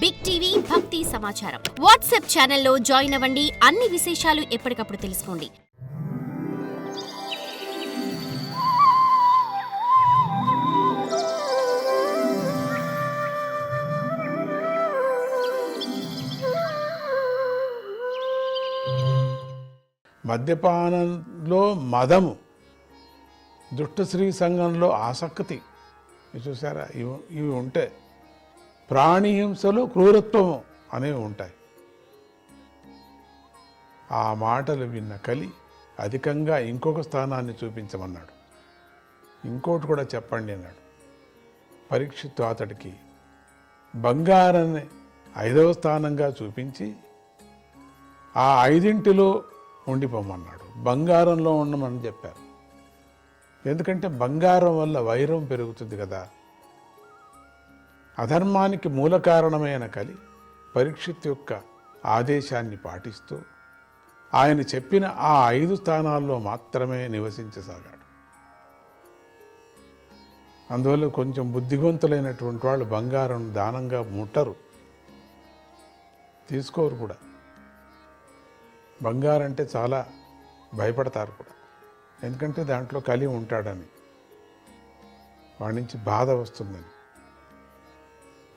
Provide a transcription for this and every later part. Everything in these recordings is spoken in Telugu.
బిగ్ టీవీ భక్తి సమాచారం వాట్సాప్ ఛానల్లో జాయిన్ అవ్వండి. అన్ని విశేషాలు ఎప్పటికప్పుడు తెలుసుకోండి. మద్యపానంలో మదము. దుష్టశ్రీ సంఘంలో ఆసక్తి. చూసారా? ఇవి ఇవి ఉంటాయి ప్రాణిహింసలో క్రూరత్వము అనేవి ఉంటాయి. ఆ మాటలు విన్న కలి అధికంగా ఇంకొక స్థానాన్ని చూపించమన్నాడు. ఇంకోటి కూడా చెప్పండి అన్నాడు. పరీక్షిత్తు అతడికి బంగారాన్ని ఐదవ స్థానంగా చూపించి ఆ ఐదింటిలో ఉండిపోమన్నాడు. బంగారంలో ఉండమని చెప్పారు. ఎందుకంటే బంగారం వల్ల వైరం పెరుగుతుంది కదా. అధర్మానికి మూల కారణమైన కలి పరీక్షిత్ యొక్క ఆదేశాన్ని పాటిస్తూ ఆయన చెప్పిన ఆ ఐదు స్థానాల్లో మాత్రమే నివసించసాగాడు. అందువల్ల కొంచెం బుద్ధివంతులైనటువంటి వాళ్ళు బంగారం దానంగా ముట్టరు. తీసుకోరు కూడా. బంగారం అంటే చాలా భయపడతారు కూడా. ఎందుకంటే దాంట్లో కలి ఉంటాడని. వాడి నుంచి బాధ వస్తుందని.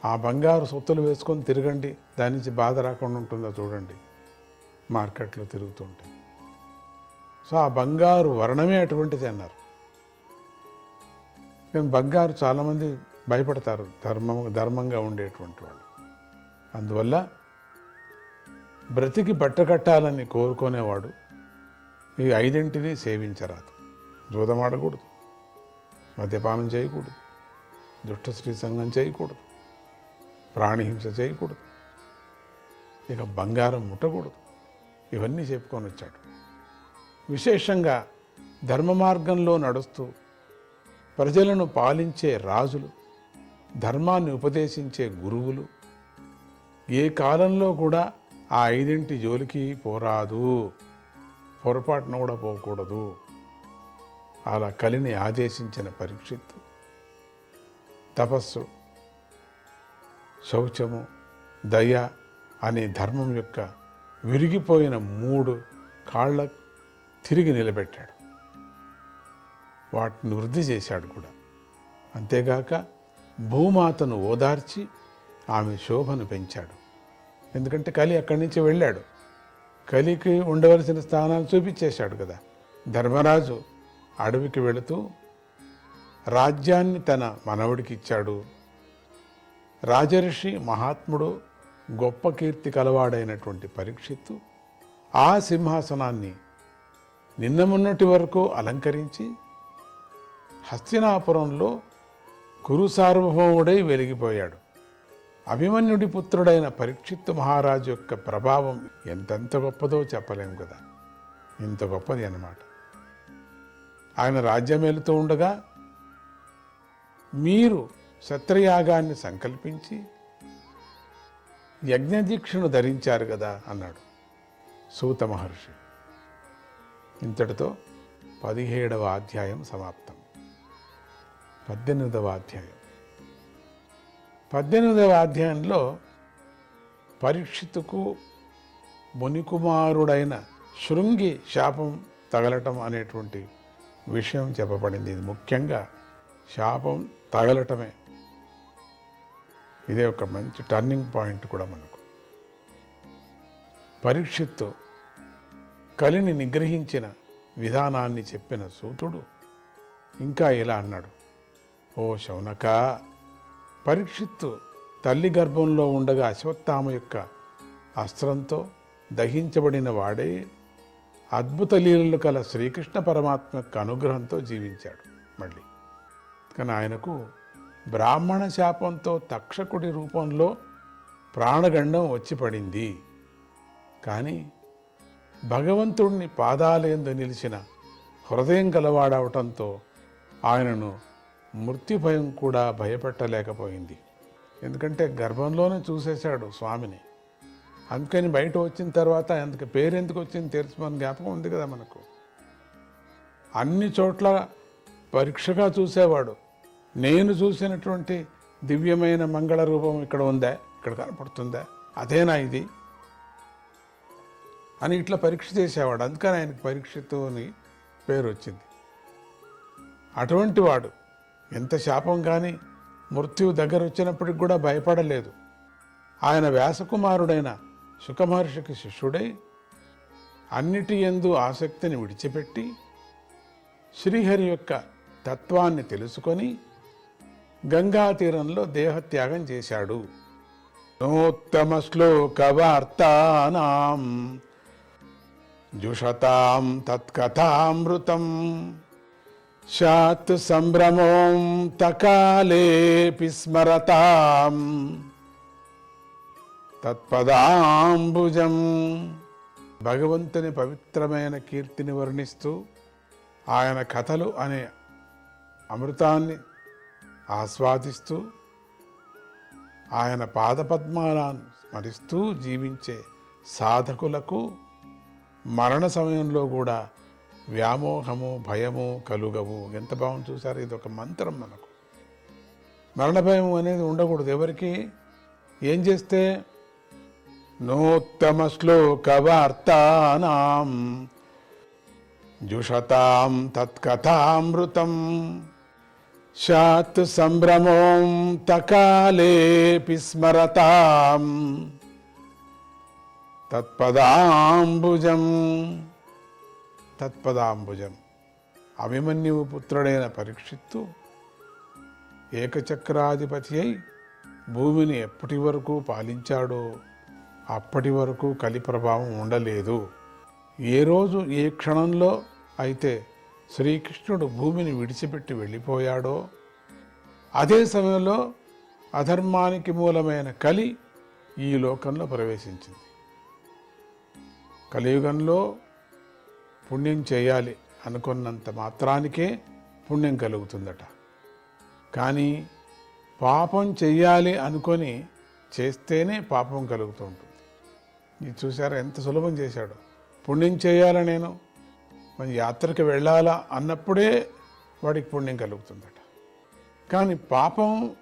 ఆ బంగారు సొత్తులు వేసుకొని తిరగండి. దాని నుంచి బాధ రాకుండా ఉంటుందో చూడండి. మార్కెట్లో తిరుగుతుంటే. సో ఆ బంగారు వర్ణమే అటువంటిది అన్నారు. కానీ బంగారు చాలామంది భయపడతారు. ధర్మం ధర్మంగా ఉండేటువంటి వాళ్ళు. అందువల్ల బ్రతికి బట్టకట్టాలని కోరుకునేవాడు ఈ ఐదింటిని సేవించరాదు. జూదమాడకూడదు మద్యపానం చేయకూడదు. దుష్ట స్త్రీ సంఘం చేయకూడదు. ప్రాణిహింస చేయకూడదు. ఇక బంగారం ముట్టకూడదు. ఇవన్నీ చెప్పుకొని వచ్చాడు. విశేషంగా ధర్మ మార్గంలో నడుస్తూ ప్రజలను పాలించే రాజులు ధర్మాన్ని ఉపదేశించే గురువులు ఏ కాలంలో కూడా ఆ ఐదింటి జోలికి పోరాదు. పొరపాటున కూడా పోకూడదు. అలా కలిని ఆదేశించిన పరీక్షిత్తు. తపస్సు శౌచము దయ అనే ధర్మం యొక్క విరిగిపోయిన మూడు కాళ్ళ తిరిగి నిలబెట్టాడు. వాటిని వృద్ధి చేశాడు కూడా. అంతేగాక భూమాతను ఓదార్చి ఆమె శోభను పెంచాడు. ఎందుకంటే కలి అక్కడి నుంచి వెళ్ళాడు. కలికి ఉండవలసిన స్థానాలు చూపించేశాడు కదా. ధర్మరాజు అడవికి వెళుతూ రాజ్యాన్ని తన మనవడికి ఇచ్చాడు. రాజర్షి మహాత్ముడు గొప్ప కీర్తి కలవాడైనటువంటి పరీక్షిత్తు ఆ సింహాసనాన్ని నిన్నమున్నటి వరకు అలంకరించి హస్తినాపురంలో కురు సార్వభౌముడై వెలిగిపోయాడు. అభిమన్యుడి పుత్రుడైన పరీక్షిత్తు మహారాజు యొక్క ప్రభావం ఎంతెంత గొప్పదో చెప్పలేము కదా. ఇంత గొప్పది అన్నమాట. ఆయన రాజ్యం వెళుతూ ఉండగా మీరు సత్రయాగాన్ని సంకల్పించి యజ్ఞదీక్షను ధరించారు కదా అన్నాడు సూత మహర్షి. ఇంతటితో పదిహేడవ అధ్యాయం సమాప్తం. పద్దెనిమిదవ అధ్యాయం. పద్దెనిమిదవ అధ్యాయంలో పరీక్షితుకు మునికుమారుడైన శృంగి శాపం తగలటం అనేటువంటి విషయం చెప్పబడింది. ఇది ముఖ్యంగా శాపం తగలటమే. ఇదే ఒక మంచి టర్నింగ్ పాయింట్ కూడా మనకు. పరీక్షిత్తు కలిని నిగ్రహించిన విధానాన్ని చెప్పిన సూతుడు ఇంకా ఇలా అన్నాడు. ఓ శౌనక పరీక్షిత్తు తల్లి గర్భంలో ఉండగా అశ్వత్థామ యొక్క అస్త్రంతో దహించబడిన వాడే అద్భుత లీలలు కల శ్రీకృష్ణ పరమాత్మ యొక్క అనుగ్రహంతో జీవించాడు మళ్ళీ. కానీ ఆయనకు బ్రాహ్మణ శాపంతో తక్షకుడి రూపంలో ప్రాణగండం వచ్చి పడింది. కానీ భగవంతుడిని పాదాలేందు నిలిచిన హృదయం గలవాడవటంతో ఆయనను మృత్యు భయం కూడా భయపెట్టలేకపోయింది. ఎందుకంటే గర్భంలోనే చూసేశాడు స్వామిని. అందుకని బయట వచ్చిన తర్వాత అందుకు పేరు ఎందుకు వచ్చింది తెలుసుకోని జ్ఞాపకం ఉంది కదా మనకు. అన్ని చోట్ల పరీక్షగా చూసేవాడు. నేను చూసినటువంటి దివ్యమైన మంగళ రూపం ఇక్కడ ఉందా? ఇక్కడ కనపడుతుందా? అదేనా ఇది? అని ఇట్లా పరీక్ష చేసేవాడు. అందుకని ఆయనకు పరీక్షతోని పేరు వచ్చింది. అటువంటి వాడు. ఎంత శాపం కానీ మృత్యువు దగ్గర వచ్చినప్పటికి కూడా భయపడలేదు. ఆయన వ్యాసకుమారుడైన సుఖమహర్షికి శిష్యుడై అన్నిటి ఎందు ఆసక్తిని విడిచిపెట్టి శ్రీహరి యొక్క తత్వాన్ని తెలుసుకొని గంగా తీరంలో దేహత్యాగం చేశాడు. నోత్తమ శ్లోక వార్తానాం జుషతాం తత్కథామృతం. శాత్ సంభ్రమోం తకాలేపి స్మరతాం తత్పదాంబుజం. భగవంతుని పవిత్రమైన కీర్తిని వర్ణిస్తూ ఆయన కథలు అనే అమృతాన్ని ఆస్వాదిస్తూ ఆయన పాదపద్మాలను స్మరిస్తూ జీవించే సాధకులకు మరణ సమయంలో కూడా వ్యామోహము భయము కలుగవు. ఎంత బాగుంది చూసారు ఇది ఒక మంత్రం మనకు. మరణ భయం అనేది ఉండకూడదు. ఎవరికి? ఏం చేస్తే? నోత్తమ శ్లోక వార్తానాం జుషతాం తత్కథామృతం. శాత్ సంభ్రమం తకాలేపి స్మరతాం తత్పదాంబుజం. తత్పదాంబుజం. అభిమన్యువు పుత్రుడైన పరీక్షిత్తు ఏకచక్రాధిపతి అయి భూమిని ఎప్పటి వరకు పాలించాడో అప్పటి వరకు కలి ప్రభావం ఉండలేదు. ఏ రోజు ఏ క్షణంలో అయితే శ్రీకృష్ణుడు భూమిని విడిచిపెట్టి వెళ్ళిపోయాడో అదే సమయంలో అధర్మానికి మూలమైన కలి ఈ లోకంలో ప్రవేశించింది. కలియుగంలో పుణ్యం చేయాలి అనుకున్నంత మాత్రానికే పుణ్యం కలుగుతుందట. కానీ పాపం చెయ్యాలి అనుకొని చేస్తేనే పాపం కలుగుతూ ఉంటుంది. ఇది చూసారా ఎంత సులభం చేశాడు. పుణ్యం చేయాలా నేను? మరి యాత్రకు వెళ్ళాలా అన్నప్పుడే వాడికి పుణ్యం కలుగుతుందట. కానీ పాపం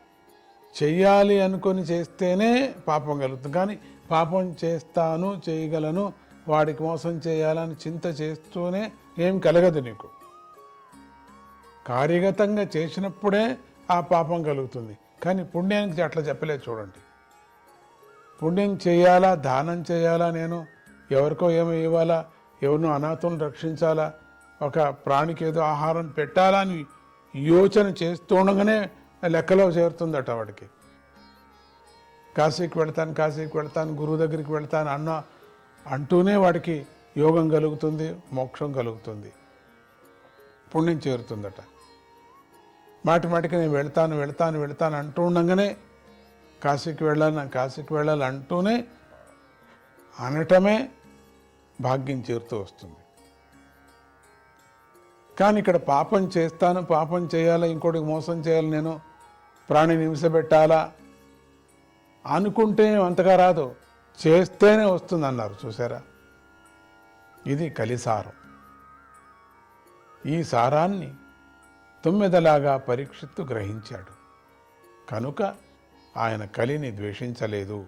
చెయ్యాలి అనుకొని చేస్తేనే పాపం కలుగుతుంది. కానీ పాపం చేస్తాను చేయగలను వాడికి మోసం చేయాలని చింత చేస్తూనే ఏం కలగదు నీకు. కార్యగతంగా చేసినప్పుడే ఆ పాపం కలుగుతుంది. కానీ పుణ్యానికి అట్లా చెప్పలేదు చూడండి. పుణ్యం చేయాలా దానం చేయాలా నేను? ఎవరికో ఏమో ఇవ్వాలా? ఎవరినో అనాథులను రక్షించాలా? ఒక ప్రాణికి ఏదో ఆహారం పెట్టాలా అని యోచన చేస్తూ ఉండగానే లెక్కలో చేరుతుందట వాడికి. కాశీకి వెళ్తాను కాశీకి వెళ్తాను గురువు దగ్గరికి వెళ్తాను అన్న అంటూనే వాడికి యోగం కలుగుతుంది మోక్షం కలుగుతుంది. పుణ్యం చేరుతుందట. మాటి మాటికి నేను వెళ్తాను వెళ్తాను వెళ్తాను అంటూ ఉండగానే కాశీకి వెళ్ళాలి నాకు కాశీకి వెళ్ళాలి అంటూనే అనటమే భాగ్యం చేరుతూ వస్తుంది. కానీ ఇక్కడ పాపం చేస్తాను పాపం చేయాలా ఇంకోటికి మోసం చేయాలి నేను ప్రాణిని హింసపెట్టాలా అనుకుంటే అంతగా రాదు. చేస్తేనే వస్తుంది అన్నారు చూసారా ఇది కలిసారం ఈ సారాన్ని తొమ్మిదలాగా పరీక్షిత్తు గ్రహించాడు. కనుక ఆయన కలిని ద్వేషించలేదు.